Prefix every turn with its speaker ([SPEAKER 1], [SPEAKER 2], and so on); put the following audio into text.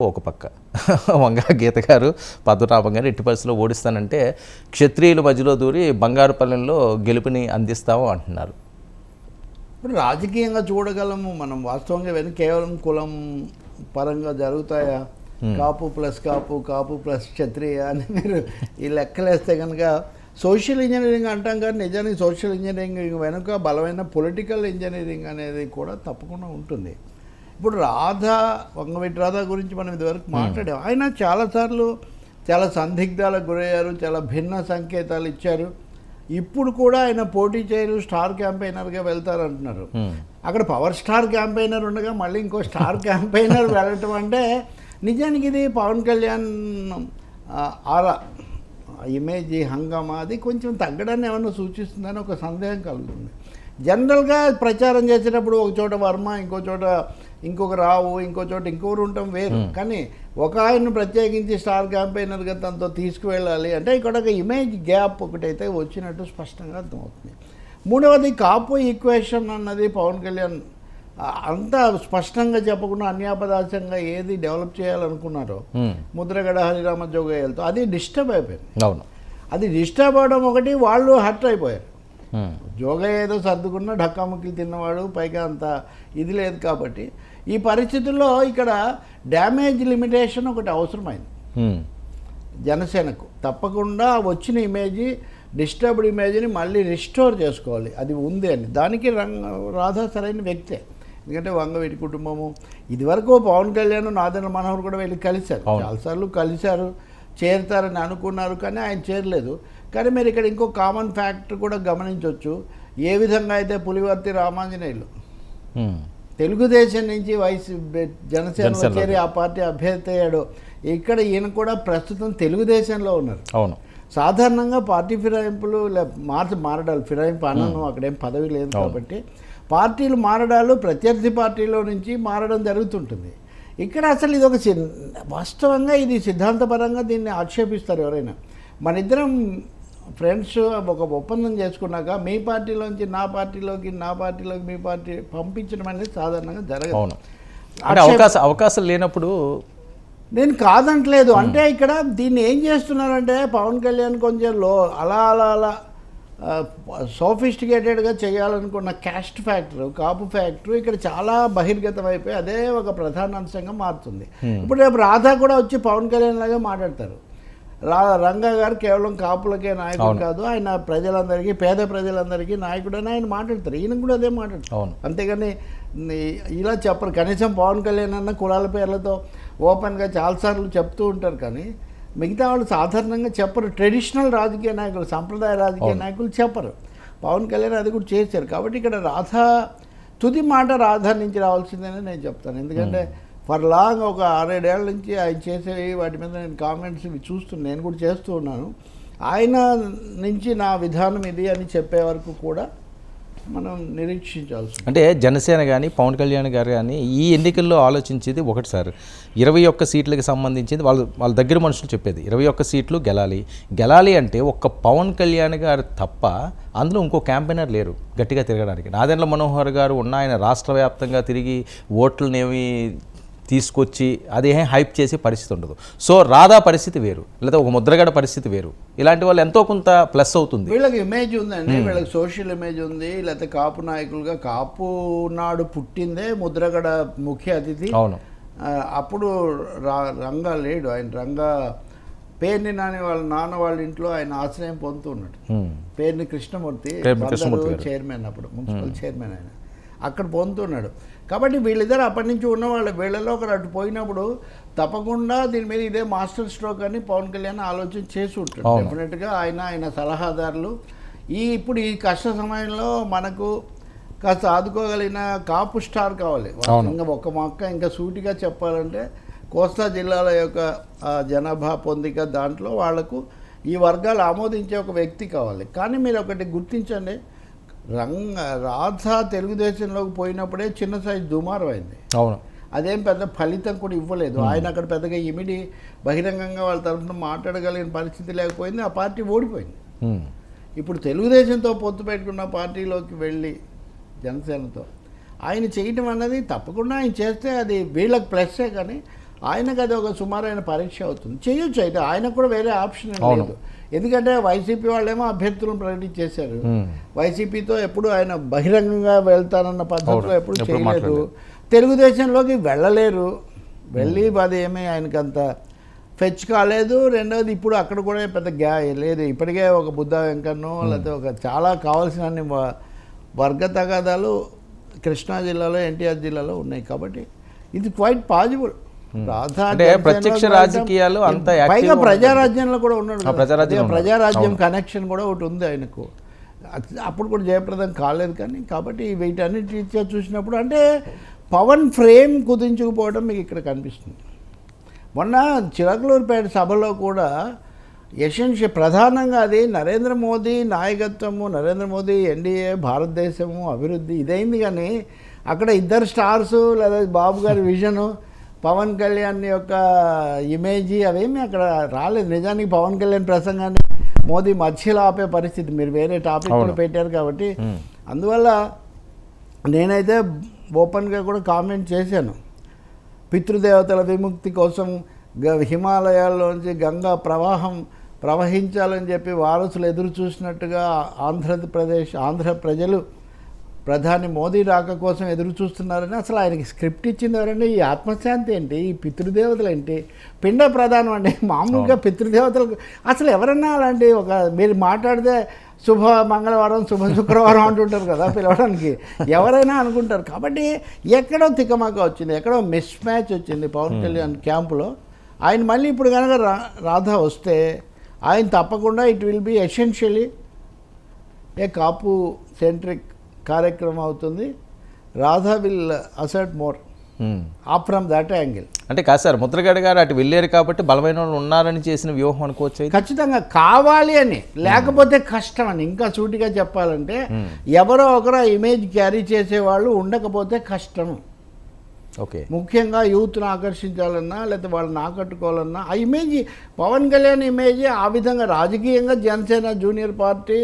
[SPEAKER 1] ఒక పక్క. వంగ గీత గారు పద్మనాభం గారు ఎట్టి పరిస్థితిలో ఓడిస్తానంటే క్షత్రియుల మధ్యలో దూరి బంగారుపల్లెంలో గెలుపుని అందిస్తాము అంటున్నారు.
[SPEAKER 2] రాజకీయంగా చూడగలము మనం. వాస్తవంగా ఇవన్నీ కేవలం కులం పరంగా జరుగుతాయా? కాపు ప్లస్ కాపు కాపు ప్లస్ క్షత్రియ అని మీరు ఈ లెక్కలేస్తే కనుక సోషల్ ఇంజనీరింగ్ అంటాం కానీ నిజానికి సోషల్ ఇంజనీరింగ్ వెనుక బలమైన పొలిటికల్ ఇంజనీరింగ్ అనేది కూడా తప్పకుండా ఉంటుంది. ఇప్పుడు రాధ వంగవీటి రాధ గురించి మనం ఇదివరకు మాట్లాడాం. ఆయన చాలాసార్లు చాలా సందిగ్ధాలకు గురయ్యారు చాలా భిన్న సంకేతాలు ఇచ్చారు. ఇప్పుడు కూడా ఆయన పోటీ చేయరు స్టార్ క్యాంపెయినర్గా వెళ్తారంటున్నారు. అక్కడ పవర్ స్టార్ క్యాంపెయినర్ ఉండగా మళ్ళీ ఇంకో స్టార్ క్యాంపెయినర్ వెళ్ళటం అంటే నిజానికి ఇది పవన్ కళ్యాణ్ ఆరా ఇమేజ్ హంగామా అది కొంచెం తగ్గడాన్ని ఏమన్నా సూచిస్తుందని ఒక సందేహం కలుగుతుంది. జనరల్గా ప్రచారం చేసేటప్పుడు ఒక చోట వర్మ ఇంకో చోట ఇంకొక రావు ఇంకో చోట ఇంకొకరు ఉండటం వేరు. కానీ ఒక ఆయన ప్రత్యేకించి స్టార్ క్యాంపెయినర్గా తనతో తీసుకువెళ్ళాలి అంటే ఇక్కడ ఒక ఇమేజ్ గ్యాప్ ఒకటైతే వచ్చినట్టు స్పష్టంగా అర్థమవుతుంది. మూడవది కాపు ఈక్వేషన్ అన్నది పవన్ కళ్యాణ్ అంత స్పష్టంగా చెప్పకుండా అన్యాపదాసంగా ఏది డెవలప్ చేయాలనుకున్నారో
[SPEAKER 1] హ్మ్.
[SPEAKER 2] ముద్రగడ హరిరామ జోగయ్యలతో అది డిస్టర్బ్ అయిపోయింది.
[SPEAKER 1] అవును.
[SPEAKER 2] అది డిస్టర్బ్ అవడం ఒకటి వాళ్ళు హర్ట్ అయిపోయారు.
[SPEAKER 1] హ్మ్.
[SPEAKER 2] జోగ ఏదో సర్దుకున్న ఢక్కాముక్కి తిన్నవాడు పైగా అంత ఇది లేదు కాబట్టి. ఈ పరిస్థితుల్లో ఇక్కడ డ్యామేజ్ లిమిటేషన్ ఒకటి అవసరమైంది.
[SPEAKER 1] హ్మ్.
[SPEAKER 2] జనసేనకు. తప్పకుండా వచ్చిన ఇమేజ్ డిస్టర్బ్డ్ ఇమేజ్ని మళ్ళీ రిస్టోర్ చేసుకోవాలి. అది ఉంది అని. దానికి రంగ రాధా సరైన వ్యక్తే. ఎందుకంటే వంగవీటి కుటుంబము. ఇదివరకు పవన్ కళ్యాణ్ నాదన మనోహర్ కూడా వెళ్ళి కలిశారు. చాలాసార్లు కలిశారు చేరుతారని అనుకున్నారు కానీ ఆయన చేరలేదు. కానీ మీరు ఇక్కడ ఇంకో కామన్ ఫ్యాక్ట్ కూడా గమనించవచ్చు. ఏ విధంగా అయితే పులివర్తి రామాంజనేయులు
[SPEAKER 1] హ్మ్.
[SPEAKER 2] తెలుగుదేశం నుంచి వైసీ జనసేన. చేరి ఆ పార్టీ అభ్యర్థి అయ్యాడు. ఇక్కడ ఈయన కూడా ప్రస్తుతం తెలుగుదేశంలో ఉన్నారు.
[SPEAKER 1] అవును.
[SPEAKER 2] సాధారణంగా పార్టీ ఫిరాయింపులు లే- మార్చి మారడాలు. ఫిరాయింపు అనను అక్కడేం పదవి లేదు. కాబట్టి పార్టీలు మారడాలు ప్రత్యర్థి పార్టీలో నుంచి మారడం జరుగుతుంటుంది. ఇక్కడ అసలు ఇది ఒక వాస్తవంగా ఇది సిద్ధాంతపరంగా దీన్ని ఆక్షేపిస్తారు ఎవరైనా. మన ఇద్దరం ఫ్రెండ్స్ ఒక ఒప్పందం చేసుకున్నాక మీ పార్టీలోంచి నా పార్టీలోకి నా పార్టీలోకి మీ పార్టీ పంపించడం అనేది సాధారణంగా జరగదు.
[SPEAKER 1] అవును. అంటే అవకాశం అవకాశం లేనప్పుడు
[SPEAKER 2] నేను కాదంటలేదు. అంటే ఇక్కడ దీన్ని ఏం చేస్తున్నారంటే పవన్ కళ్యాణ్ కొంచెం లో అలా అలా అలా సోఫిస్టికేటెడ్గా చేయాలనుకున్న క్యాస్ట్ ఫ్యాక్టర్ కాపు ఫ్యాక్టర్ ఇక్కడ చాలా బహిర్గతం అయిపోయి అదే ఒక ప్రధాన అంశంగా మారుతుంది. ఇప్పుడు రేపు రాధా కూడా వచ్చి పవన్ కళ్యాణ్ లాగా మాట్లాడతారు. రంగా గారు కేవలం కాపులకే నాయకుడు. కాదు ఆయన ప్రజలందరికీ పేద ప్రజలందరికీ నాయకుడు అని ఆయన మాట్లాడతారు. ఈయన కూడా అదే మాట్లాడతారు. అంతేగాని ఇలా చెప్పరు. కనీసం పవన్ కళ్యాణ్ అన్న కులాల పేర్లతో ఓపెన్గా చాలాసార్లు చెప్తూ ఉంటారు కానీ మిగతా వాళ్ళు సాధారణంగా చెప్పరు. ట్రెడిషనల్ రాజకీయ నాయకులు సంప్రదాయ రాజకీయ. నాయకులు చెప్పరు. పవన్ కళ్యాణ్ అది కూడా చేశారు. కాబట్టి ఇక్కడ రాధా తుది మాట రాధా నుంచి రావాల్సిందని నేను చెప్తాను. ఎందుకంటే ఫర్ లాంగ్ ఒక ఆరేడేళ్ళ నుంచి ఆయన చేసేవి వాటి మీద నేను కామెంట్స్ ఇవి చూస్తున్నాను నేను కూడా చేస్తూ ఉన్నాను. ఆయన నుంచి నా విధానం ఇది అని చెప్పే వరకు కూడా మనం నిరీక్షించాల్సి
[SPEAKER 1] అంటే జనసేన కానీ పవన్ కళ్యాణ్ గారు కానీ ఈ ఎన్నికల్లో ఆలోచించేది ఒకటి సార్. ఇరవై ఒక్క సీట్లకి సంబంధించింది వాళ్ళు వాళ్ళ దగ్గర మనుషులు చెప్పేది. ఇరవై ఒక్క సీట్లు గెలాలి. గెలాలి అంటే ఒక్క పవన్ కళ్యాణ్ గారు తప్ప అందులో ఇంకో క్యాంపెయినర్ లేరు గట్టిగా తిరగడానికి. నాదెండ్ల మనోహర్ గారు ఉన్న ఆయన రాష్ట్ర వ్యాప్తంగా తిరిగి ఓట్లనేవి తీసుకొచ్చి అదే హైప్ చేసే పరిస్థితి ఉండదు. సో రాధా పరిస్థితి వేరు లేదా ఒక ముద్రగడ పరిస్థితి వేరు. ఇలాంటి వాళ్ళు ఎంతో కొంత ప్లస్ అవుతుంది.
[SPEAKER 2] వీళ్ళకి ఇమేజ్ ఉందండి వీళ్ళకి సోషల్ ఇమేజ్ ఉంది లేకపోతే కాపు నాయకులుగా కాపు నాడు పుట్టిందే ముద్రగడ ముఖ్య అతిథి.
[SPEAKER 1] అవును.
[SPEAKER 2] అప్పుడు రంగా లేడు ఆయన రంగా పేర్ని నాని వాళ్ళ నాన్న వాళ్ళ ఇంట్లో ఆయన ఆశ్రయం పొందుతున్నాడు
[SPEAKER 1] హ్మ్.
[SPEAKER 2] పేర్ని కృష్ణమూర్తి. చైర్మన్ అప్పుడు మున్సిపల్ చైర్మన్ ఆయన. అక్కడ పొందుతున్నాడు. కాబట్టి వీళ్ళిద్దరు అప్పటి నుంచి ఉన్న వాళ్ళ వీళ్ళలో ఒకరు అటు పోయినప్పుడు తప్పకుండా దీని మీద ఇదే మాస్టర్ స్ట్రోక్ అని పవన్ కళ్యాణ్ ఆలోచన చేసి ఉంటాడు. డెఫినెట్గా ఆయన ఆయన సలహాదారులు. ఈ ఇప్పుడు ఈ కష్ట సమయంలో మనకు కాస్త ఆదుకోగలిగిన కాపు స్టార్ కావాలి. ఇంకా ఒక మొక్క ఇంకా సూటిగా చెప్పాలంటే కోస్తా జిల్లాల యొక్క జనాభా పొందిక దాంట్లో వాళ్ళకు ఈ వర్గాలు ఆమోదించే ఒక వ్యక్తి కావాలి. కానీ మీరు ఒకటి గుర్తించండి. రంగ రాధ తెలుగుదేశంలోకి పోయినప్పుడే చిన్న సైజు దుమారం అయింది.
[SPEAKER 1] అవును.
[SPEAKER 2] అదేం పెద్ద ఫలితం కూడా ఇవ్వలేదు. ఆయన అక్కడ పెద్దగా ఇమిడి బహిరంగంగా వాళ్ళ తరఫున మాట్లాడగలిగిన పరిస్థితి లేకపోయింది. ఆ పార్టీ ఓడిపోయింది. ఇప్పుడు తెలుగుదేశంతో పొత్తు పెట్టుకున్న పార్టీలోకి వెళ్ళి జనసేనతో ఆయన చేయటం అన్నది తప్పకుండా ఆయన చేస్తే అది వీళ్ళకి ప్లస్సే కానీ ఆయనకు అది ఒక సుమారైన పరీక్ష అవుతుంది. చేయొచ్చు అయితే. ఆయనకు కూడా వేరే ఆప్షన్. లేదు. ఎందుకంటే వైసీపీ వాళ్ళేమో అభ్యర్థులను ప్రకటించేశారు. వైసీపీతో ఎప్పుడు ఆయన బహిరంగంగా వెళ్తానన్న పద్ధతిలో. ఎప్పుడు చేయలేదు. తెలుగుదేశంలోకి వెళ్ళలేరు. వెళ్ళి అది ఏమీ ఆయనకి అంత ఫెచ్ కాలేదు. రెండవది ఇప్పుడు అక్కడ కూడా పెద్ద గ్యా లేదు. ఇప్పటికే ఒక బుద్ధ వెంకన్నో లేకపోతే ఒక చాలా కావాల్సిన వర్గ తగాదాలు కృష్ణా జిల్లాలో ఎన్టీఆర్ జిల్లాలో ఉన్నాయి. కాబట్టి ఇది క్వైట్ పాజిబుల్
[SPEAKER 1] అంటే ప్రత్యక్ష రాజకీయాలు అంత
[SPEAKER 2] పైగా ప్రజారాజ్యంలో కూడా ఉన్నాడు.
[SPEAKER 1] ప్రజారాజ్యం.
[SPEAKER 2] ప్రజారాజ్యం. కనెక్షన్ కూడా ఒకటి ఉంది ఆయనకు అప్పుడు కూడా జయప్రదం కాలేదు కానీ కాబట్టి వీటన్నిటి చూసినప్పుడు అంటే పవన్ ఫ్రేమ్ కుదించుకుపోవడం మీకు ఇక్కడ కనిపిస్తుంది మొన్న చిలకలూరుపేట సభలో కూడా ఎసెన్షియల్ ప్రధానంగా అది నరేంద్ర మోదీ నాయకత్వము నరేంద్ర మోదీ ఎన్డీఏ భారతదేశము అభివృద్ధి ఇదైంది కానీ అక్కడ ఇద్దరు స్టార్స్ లేదా బాబు గారి విజను పవన్ కళ్యాణ్ యొక్క ఇమేజీ అవేమి అక్కడ రాలేదు నిజానికి పవన్ కళ్యాణ్ ప్రసంగాన్ని మోదీ మధ్యలో ఆపే పరిస్థితి మీరు వేరే టాపిక్. పెట్టారు కాబట్టి. అందువల్ల నేనైతే ఓపెన్గా కూడా కామెంట్ చేశాను పితృదేవతల విముక్తి కోసం గ హిమాలయాల్లోంచి గంగా ప్రవాహం ప్రవహించాలని చెప్పి వారసులు ఎదురు చూసినట్టుగా ఆంధ్రప్రదేశ్ ఆంధ్ర ప్రజలు ప్రధాని మోదీ రాక కోసం ఎదురు చూస్తున్నారని అసలు ఆయనకి స్క్రిప్ట్ ఇచ్చింది ఎవరండి? ఈ ఆత్మశాంతి ఏంటి? ఈ పితృదేవతలు ఏంటి? పిండ ప్రధానం అండి మామూలుగా పితృదేవతలకు అసలు ఎవరన్నా అలాంటి ఒక మీరు మాట్లాడితే శుభ మంగళవారం శుభ శుక్రవారం అంటుంటారు కదా పిలవడానికి. ఎవరైనా అనుకుంటారు. కాబట్టి ఎక్కడో తికమక వచ్చింది ఎక్కడో మిస్ మ్యాచ్ వచ్చింది పవన్ కళ్యాణ్ క్యాంపులో. ఆయన మళ్ళీ ఇప్పుడు కనుక రా రాధా వస్తే ఆయన తప్పకుండా it will be essentially a Kapu centric కార్యక్రమం అవుతుంది. Radha will assert more. Up from that angle
[SPEAKER 1] అంటే కాదు సార్ ముద్రగడ గారు అటు వెళ్ళారు కాబట్టి బలమైన వాళ్ళు ఉన్నారని చేసిన వ్యూహం అనుకోవచ్చు
[SPEAKER 2] ఖచ్చితంగా కావాలి అని లేకపోతే కష్టం అని ఇంకా సూటిగా చెప్పాలంటే ఎవరో ఒకరు ఆ ఇమేజ్ క్యారీ చేసేవాళ్ళు ఉండకపోతే కష్టం.
[SPEAKER 1] ఓకే.
[SPEAKER 2] ముఖ్యంగా యూత్ను ఆకర్షించాలన్నా లేకపోతే వాళ్ళని ఆకట్టుకోవాలన్నా ఆ ఇమేజ్ పవన్ కళ్యాణ్ ఇమేజ్ ఆ విధంగా రాజకీయంగా జనసేన జూనియర్ పార్టీ